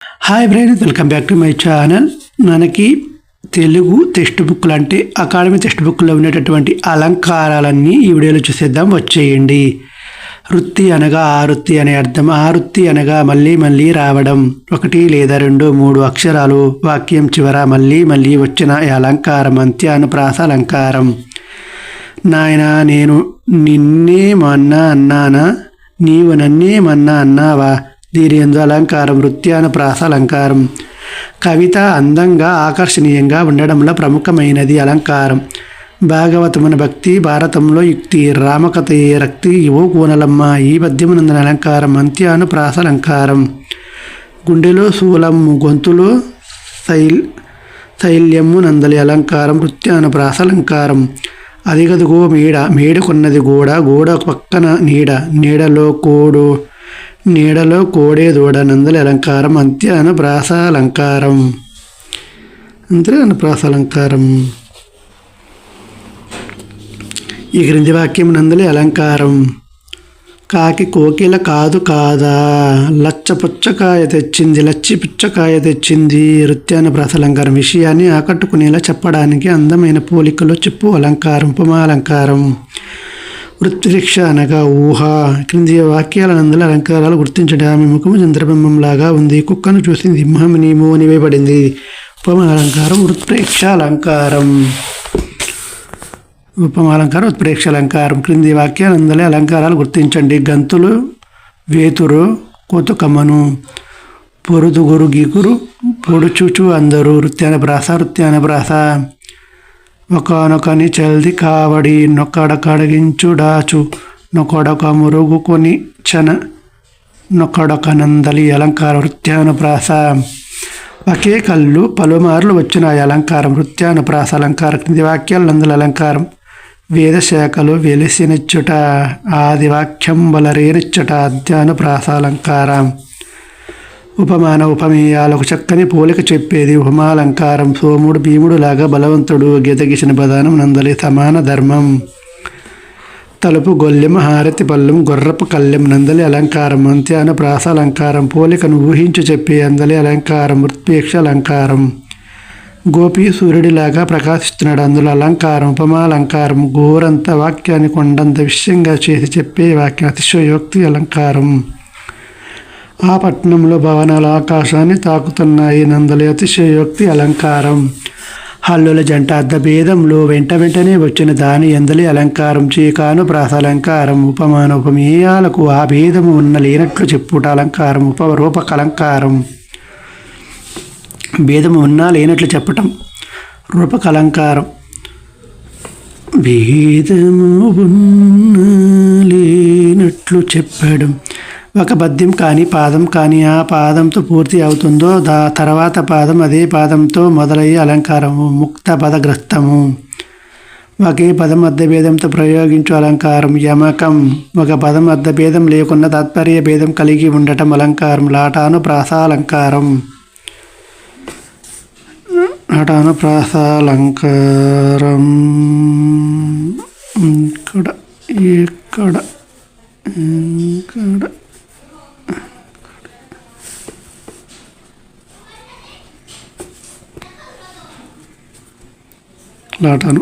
Hi friends welcome back to my channel మనకి Telugu text బుక్లు అంటే అకాడమీ టెక్స్ట్ బుక్లో ఉండేటటువంటి అలంకారాలన్నీ ఈ వీడియోలో చూసేద్దాం. వచ్చేయండి. వృత్తి అనగా ఆవృత్తి అనే అర్థం. ఆవృత్తి అనగా మళ్ళీ మళ్ళీ రావడం. ఒకటి లేదా రెండు మూడు అక్షరాలు. వాక్యం చివర మళ్ళీ మళ్ళీ వచ్చిన ఈ అలంకారం అంత్యానుప్రాస అలంకారం. నాయన నేను నిన్నే మన్నా అన్నానా? నీవు నన్నే మన్నా అన్నావా? దీని ఎందు అలంకారం వృత్యాన ప్రాస అలంకారం కవిత అందంగా ఆకర్షణీయంగా ఉండడంలో ప్రముఖమైనది అలంకారం. భాగవతమున భక్తి భారతంలో యుక్తి రామకథ రక్తి యువ కూనలమ్మ ఈ పద్యమునందన అలంకారం అంత్యాను ప్రాస అలంకారం గుండెలో శూలము గొంతులో శైల్ శైల్యము నందలి అలంకారం నృత్యాన ప్రాస అలంకారం అదిగదిగో మేడ మేడకున్నది గోడ గోడ పక్కన నీడ నీడలో కోడు నీడలో కోడే దూడ అలంకారం అంత్యాన ప్రాస అంతే ప్రాస అలంకారం ఈ క్రింది వాక్యం నందలి అలంకారం. కాకి కోకిల కాదు కాదా లచ్చ పుచ్చకాయ తెచ్చింది లచ్చి పుచ్చకాయ తెచ్చింది నృత్యాన ప్రాస అలంకారం విషయాన్ని ఆకట్టుకునేలా చెప్పడానికి అందమైన పోలికలో చెప్పు అలంకారం ఉపమాలంకారం. వృత్తిరిక్ష అనగా ఊహ. క్రింది వాక్యాల నందల అలంకారాలు గుర్తించడం. ఆమె ముఖము చంద్రబింబంలాగా ఉంది. కుక్కను చూసి సింహం నీము అని వేయబడింది. ఉపమాలంకారం వృత్ప్రేక్ష అలంకారం ఉపమాలంకారం ఉత్ప్రేక్ష అలంకారం క్రింది వాక్యాలందల అలంకారాలు గుర్తించండి. గంతులు వేతురు కోతుకమ్మను పొరుదుగురు గీకురు పొడుచుచు అందరు వృత్యాన ప్రాస వృత్యాన ప్రాస ఒకనొకని చల్ది కావడి నొక్కడ కడగించుడాచు నొకడొక మురుగుకొని చన నొక్కడొక నందలి అలంకార వృత్యానుప్రాస. ఒకే కళ్ళు పలుమార్లు వచ్చిన ఈ అలంకారం వృత్యానుప్రాస అలంకార క్రింది వాక్యాలు అలంకారం. వేదశాఖలు వెలిసినిచ్చుట ఆదివాక్యం బలరేనిచ్చుట అధ్యానుప్రాస అలంకారం. ఉపమాన ఉపమేయాలకు చక్కని పోలిక చెప్పేది ఉపమాలంకారం సోముడు భీముడు లాగా బలవంతుడు గీతగిసిన ప్రధానం నందలి సమాన ధర్మం. తలుపు గొల్లెం హారతి పల్లెం గొర్రపు కళ్ళెం నందలి అలంకారం అంత్యాన ప్రాస అలంకారం పోలికను ఊహించి చెప్పే అందలి అలంకారం ఉత్పేక్ష అలంకారం. గోపి సూర్యుడిలాగా ప్రకాశిస్తున్నాడు అందులో అలంకారం ఉపమాలంకారం గోరంత వాక్యాన్ని కొండంత విషయంగా చేసి చెప్పే వాక్యం అతిశయోక్తి అలంకారం. ఆ పట్టణంలో భవనాలు ఆకాశాన్ని తాకుతున్నాయి. నందలి అతిశయోక్తి అలంకారం. హల్లుల జంట అర్ధభేదంలో వెంట వెంటనే వచ్చిన దాని ఎందలి అలంకారం చీకాను ప్రాస అలంకారం. ఉపమాన ఉపమేయాలకు ఆ భేదము ఉన్న లేనట్లు చెప్పుట అలంకారం. ఉపరూపకలంకారం భేదము ఉన్నా లేనట్లు చెప్పటం. రూపకలంకారం భేదము ఉన్నా లేనట్లు చెప్పడం. ఒక పద్యం కానీ పాదం కానీ ఆ పాదంతో పూర్తి అవుతుందో దా తర్వాత పాదం అదే పాదంతో మొదలయ్యే అలంకారము ముక్త పదగ్రస్తము ఒకే పదం అర్ధభేదంతో ప్రయోగించు అలంకారం యమకం. ఒక పదం అర్ధభేదం లేకున్న తాత్పర్య భేదం కలిగి ఉండటం అలంకారం. లాటాను ప్రాసాలంకారం లాటాను ప్రాసాలంకారం ఇక్కడ ఇక్కడ ఇక్కడ. లాటాను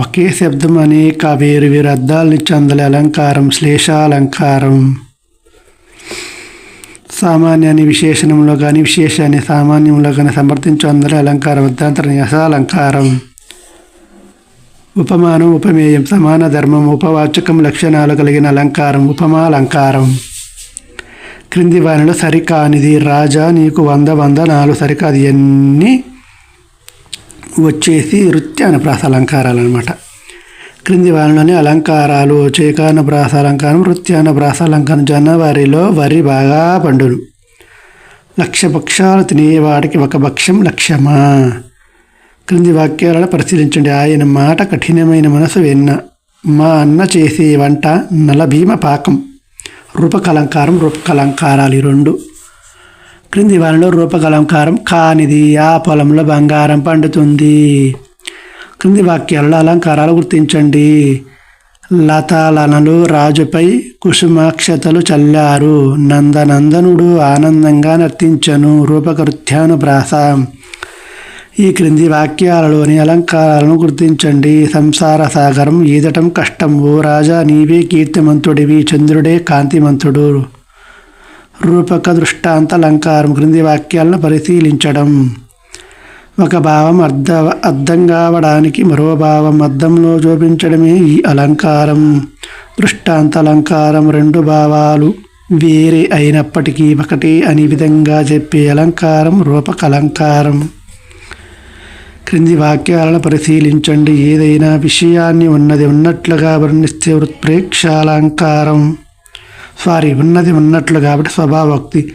ఒకే శబ్దం అనేక వేరు వేరు అర్థాలని చందల అలంకారం శ్లేషాలంకారం సామాన్యాన్ని విశేషణంలో కానీ విశేషాన్ని సామాన్యంలో కానీ సమర్థించు అందరి అలంకారం అర్థాంతర యశాలంకారం ఉపమానం ఉపమేయం సమాన ధర్మం ఉపవాచకం లక్షణాలు కలిగిన అలంకారం ఉపమాలంకారం క్రింది వానిలో సరికానిది రాజా నీకు వంద వందనాలు సరికాదు. ఇవన్నీ వచ్చేసి నృత్యానుప్రాస అలంకారాలు అనమాట క్రింది వారిలోని అలంకారాలు చేకాన ప్రాస అలంకారం నృత్యాన ప్రాస అలంకారం. జనవరిలో వరి బాగా పండును. లక్ష పక్షాలు తినేవాడికి ఒక భక్ష్యం లక్ష్యమా క్రింది వాక్యాలను పరిశీలించండి. ఆయన మాట కఠినమైన మనసు వెన్న మా అన్న చేసే వంట నలభీమ పాకం. రూపకలంకారం రూపకలంకారాలు ఈ రెండు. క్రింది వారిలో రూపకలంకారం కానిది ఆ పొలంలో బంగారం పండుతుంది. క్రింది వాక్యాలలో అలంకారాలు గుర్తించండి. లతాలనలు రాజుపై కుసుమాక్షతలు చల్లారు. నందనందనుడు ఆనందంగా నర్తించను. రూపకృత్యానుప్రాస ఈ క్రింది వాక్యాలలోని అలంకారాలను గుర్తించండి. సంసార సాగరం ఈదటం కష్టం. ఓ రాజా నీవే కీర్తిమంతుడివి. చంద్రుడే కాంతిమంతుడు. రూపక దృష్టాంత అలంకారం క్రింది వాక్యాలను పరిశీలించడం. ఒక భావం అర్థ అర్థం కావడానికి మరో భావం అర్థంలో చూపించడమే ఈ అలంకారం. దృష్టాంత అలంకారం రెండు భావాలు వేరే అయినప్పటికీ ఒకటే అని విధంగా చెప్పే అలంకారం రూపక అలంకారం క్రింది వాక్యాలను పరిశీలించండి. ఏదైనా విషయాన్ని ఉన్నది ఉన్నట్లుగా వర్ణిస్తే ఉత్ప్రేక్షాలంకారం సారీ ఉన్నది ఉన్నట్లు కాబట్టి స్వభావోక్తి.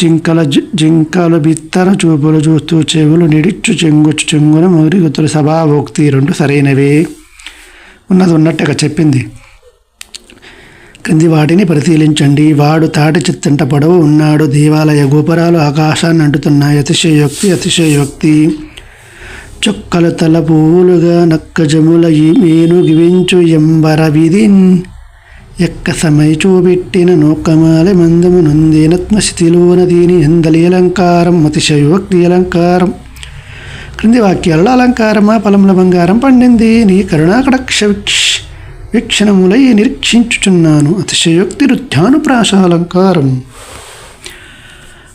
జింకల జి- జింకలు బిత్తర చూపులు చూస్తూ చెవులు నిడిచ్చు చెంగుచ్చు చెంగున మురిగుతులు స్వభావోక్తి రెండు సరైనవే. ఉన్నది ఉన్నట్టుగా చెప్పింది. క్రింది వాటిని పరిశీలించండి. వాడు తాటి చిత్తంట పొడవు ఉన్నాడు. దేవాలయ గోపురాలు ఆకాశాన్ని అంటుతున్నాయి. అతిశయోక్తి అతిశయోక్తి. చుక్కలు తల పువ్వులుగా నక్కజముల మేను గివించు ఎంబర విధిన్ ఎక్క సమయ చూపెట్టిన నూకమాలి మందము నందేనత్మస్థితిలోన దీని ఎందలి అలంకారం అతిశయోక్తి అలంకారం. క్రింది వాక్యాలలో అలంకారమా పలముల బంగారం పండింది నీ కరుణాకటక్ష వీక్ష వీక్షణములై నిరీక్షించుచున్నాను. అతిశయోక్తి రుత్యానుప్రాస అలంకారం.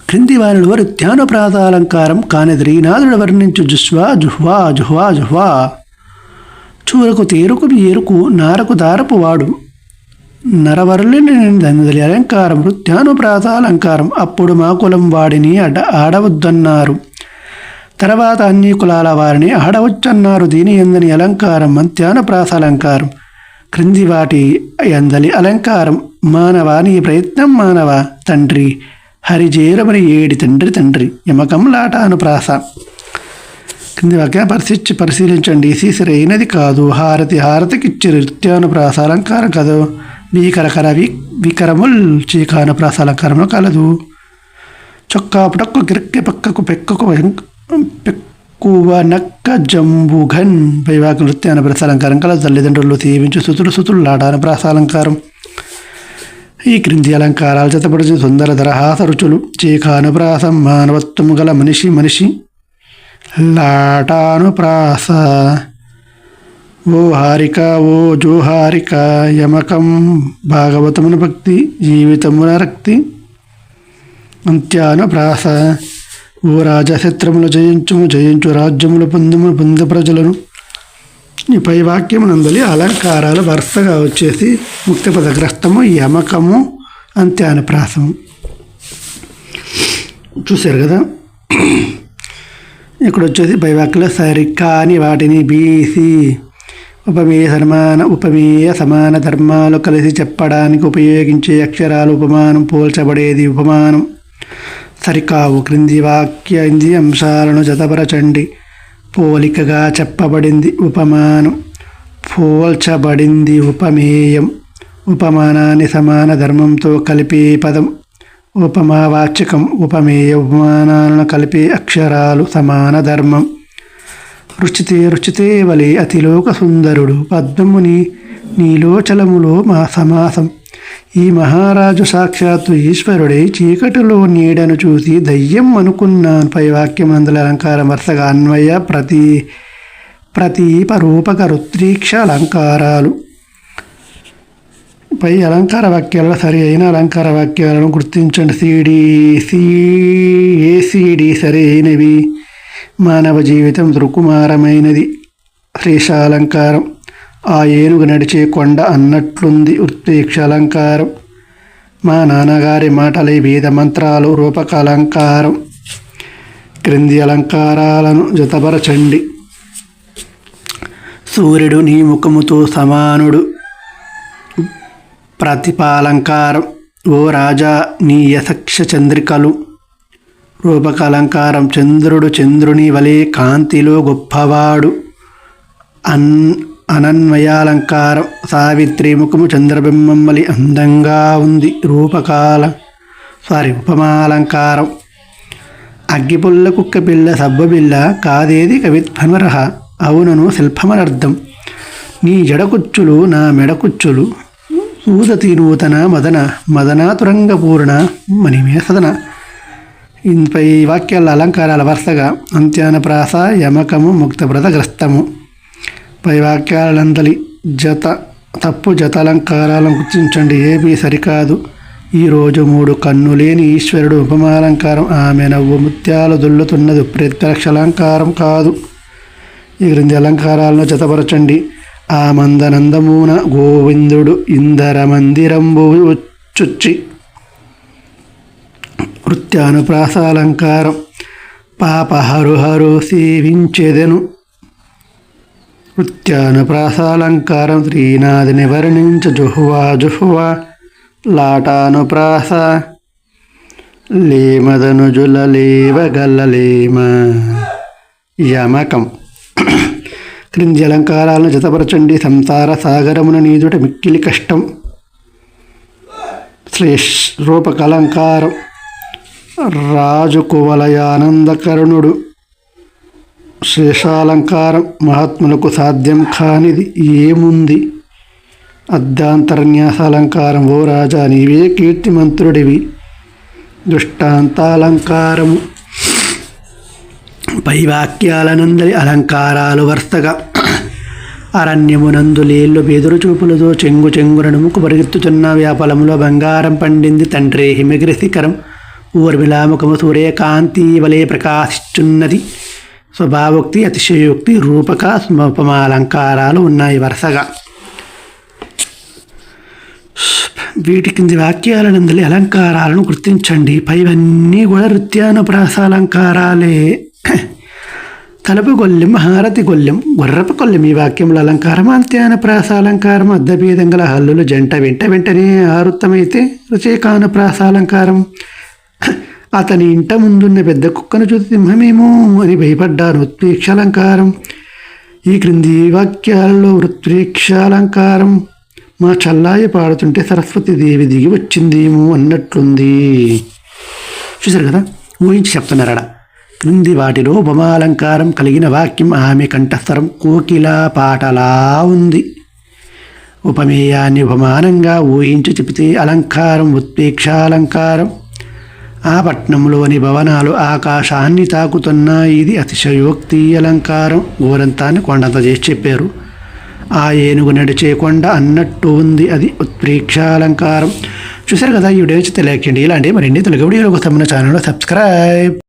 క్రింది వారిలో రుత్యానుప్రాస అలంకారం కానిది నాదుడు వర్ణించు జుస్వా జుహ్వా జుహ్వా జుహ్వా. చూరకు తేరుకు ఏరుకు నారకు దారపు వాడు. నరవరులిని దందలి అలంకారం నృత్యానుప్రాస అలంకారం అప్పుడు మా కులం వాడిని అడ ఆడవద్దన్నారు. తర్వాత అన్ని కులాల వారిని ఆడవచ్చన్నారు. దీని ఎందని అలంకారం మంత్యానుప్రాస అలంకారం క్రింది వాటి ఎందలి అలంకారం మానవ నీ ప్రయత్నం మానవ తండ్రి? హరిజేరమని ఏడి తండ్రి తండ్రి యమకంలాట అనుప్రాస కింది వాక్యం పరిశీలించి పరిశీలించండి. సీసరైనది కాదు హారతి హారతికిచ్చి నృత్యానుప్రాస అలంకారం కదా భీకరకర వి వికరముల్ చీకాన అలంకారము కలదు. చొక్కా పుటక్కు గిరక్కి పక్కకు పెక్కకు పెక్కువ నక్క జంబుఘన్ పైవాకు నృత్యాన ప్రసాలంకారం కల తల్లిదండ్రులు తీవించు సుతులు సుతులు లాటాన ప్రాసాలంకారం. ఈ క్రింది అలంకారాలు జతపడిన సుందర దరహాస రుచులు చీకానుప్రాసం మానవత్వం గల మనిషి మనిషి లాటానుప్రాస ఓ హారిక ఓ జో హారిక యమకం భాగవతమున భక్తి జీవితమున రక్తి. అంత్యానుప్రాస ఓ రాజశత్రములు జయించుము జయించు రాజ్యములు పొందుము పొంద ప్రజలను. ఈ పై వాక్యం నందలి అలంకారాలు వరుసగా వచ్చేసి ముక్తి పదగ్రస్తము యమకము అంత్యానుప్రాసము చూశారు కదా? ఇక్కడ వచ్చేసి పైవాక్యంలో సరికాని వాటిని బీసి ఉపమేయ సమాన ఉపమేయ సమాన ధర్మాలు కలిసి చెప్పడానికి ఉపయోగించే అక్షరాలు ఉపమానం పోల్చబడేది ఉపమానం. సరికావు క్రింది వాక్య ఇంది అంశాలను జతపరచండి. పోలికగా చెప్పబడింది ఉపమానం. పోల్చబడింది ఉపమేయం. ఉపమానాన్ని సమాన ధర్మంతో కలిపే పదం. ఉపమావాచకం ఉపమేయ ఉపమానాలను కలిపే అక్షరాలు సమాన ధర్మం. రుచితే రుచితే వలె అతిలోక సుందరుడు పద్మముని నీలోచలములో మా సమాసం. ఈ మహారాజు సాక్షాత్తు ఈశ్వరుడే చీకటిలో నీడను చూసి దయ్యం అనుకున్నాను పై వాక్యం అలంకార వరుసగా అన్వయ ప్రతి ప్రతీప రూపక రుద్రీక్ష అలంకారాలు. పై అలంకార వాక్యాలలో సరి అయిన అలంకార వాక్యాలను గుర్తించండి. సిడి సి ఏసిడి సరి అయినవి. మానవ జీవితం దృకుమారమైనది శ్రీషాలంకారం ఆ ఏనుగు నడిచే కొండ అన్నట్లుంది ఉత్ప్రేక్ష అలంకారం మా నాన్నగారి మాటలే వేద మంత్రాలు రూపక అలంకారం క్రింది అలంకారాలను జతపరచండి. సూర్యుడు నీ ముఖముతో సమానుడు. ప్రతిపాలంకారం. ఓ రాజా నీ యశక్ష చంద్రికలు రూపకలంకారం చంద్రుడు చంద్రుని వలె కాంతిలో గొప్పవాడు. అన్ అనన్వయాలంకారం సావిత్రి ముఖము చంద్రబింబం వలి అందంగా ఉంది. రూపకాల సారీ ఉపమాలంకారం. అగ్గిపుల్ల కుక్క పిల్ల సబ్బబిల్ల కాదేది కవిత్వమరహ అవునను శిల్పమనర్థం. నీ జడకుచ్చులు నా మెడకుచ్చులు. సూదతి నూతన మదన మదనాతురంగపూర్ణ మణిమే సదన ఇంపై వాక్యాల అలంకారాల వరుసగా అంత్యాన ప్రాస యమకము ముక్తవ్రతగ్రస్తము పై వాక్యాలందలి జత తప్పు జత అలంకారాలను గుర్తించండి. ఏపీ సరికాదు. ఈరోజు మూడు కన్ను లేని ఈశ్వరుడు ఉపమాలంకారం ఆమె నవ్వు ముత్యాలు దుల్లుతున్నది ప్రత్యక్ష అలంకారం కాదు. ఈ క్రింది అలంకారాలను జతపరచండి. ఆ మందనందమున గోవిందుడు ఇందర మందిరంబు చుచ్చి వృత్యానుప్రాసాలంకారం పాపహరుహరు హరు హరు సేవించెదెను. వృత్యానుప్రాసాలంకారం శ్రీనాథిని వర్ణించ జుహువా జుహువా. లాటానుప్రాస. లేమదనుజుల లేవగల్లలేమ యమకం. క్రింది అలంకారాలను జతపరచండి. సంసార సాగరమున నీదుట మిక్కిలి కష్టం. శ్రేష్ రూపకలంకారం. రాజుకువలయానందకరుణుడు శేషాలంకారం మహాత్ములకు సాధ్యం కానిది ఏముంది? అర్ధాంతరన్యాసాలంకారం ఓ రాజా నీవే కీర్తిమంతుడివి. దృష్టాంతాలంకారము. పైవాక్యాలనందరి అలంకారాలు వరుసగా. అరణ్యమునందు లేళ్ళు బెదురు చూపులతో చెంగు చెంగున నముకు పరిగెత్తుచున్న వ్యాపలములో బంగారం పండింది తండ్రి హిమగిరి శిఖరం. ఊర్మిళాముఖము సూర్యకాంతి వలే ప్రకాశిస్తున్నది స్వభావోక్తి అతిశయోక్తి రూపక స్మపమాలంకారాలు ఉన్నాయి వరుసగా. వీటి కింది వాక్యాలనందలి అలంకారాలను గుర్తించండి. పైవన్నీ కూడా నృత్యానుప్రాసాలంకారాలే. తలపు గొల్లెం హారతి కొల్లెం గుర్రపు కొల్లెం ఈ వాక్యంలో అలంకారం అంత్యాన ప్రాసాలంకారం అద్దభేదంగల హల్లులు జంట వెంట వెంటనే ఆరుత్తమైతే రుచేకాను ప్రాసాలంకారం అతని ఇంట ముందున్న పెద్ద కుక్కను చూసి సింహమేమో అని భయపడ్డాను. ఉత్ప్రేక్షాలంకారం. ఈ క్రింది వాక్యాల్లో వృత్ప్రేక్షాలంకారం మా చల్లాయి పాడుతుంటే సరస్వతి దేవి దిగి వచ్చిందేమో అన్నట్లుంది. చూశారు కదా? ఊహించి చెప్తున్నారడ క్రింది వాటిలో ఉపమాలంకారం కలిగిన వాక్యం ఆమె కంఠస్థరం కోకిల పాటలా ఉంది. ఉపమేయాన్ని ఉపమానంగా ఊహించి చెబితే అలంకారం ఉత్ప్రేక్షాలంకారం. ఆ పట్నంలోని భవనాలు ఆకాశాన్ని తాకుతున్నాయి ఇది అతిశయోక్తి అలంకారం. గోరంతాన్ని కొండంత చేసి చెప్పారు. ఆ ఏనుగు నడిచే కొండ అన్నట్టు ఉంది. అది ఉత్ప్రేక్షాలంకారం చూశారు కదా ఈ వీడియో తెలియకండి ఇలాంటి మరిన్ని తెలుగు వీడియోలు కోసం మన ఛానల్లో సబ్స్క్రైబ్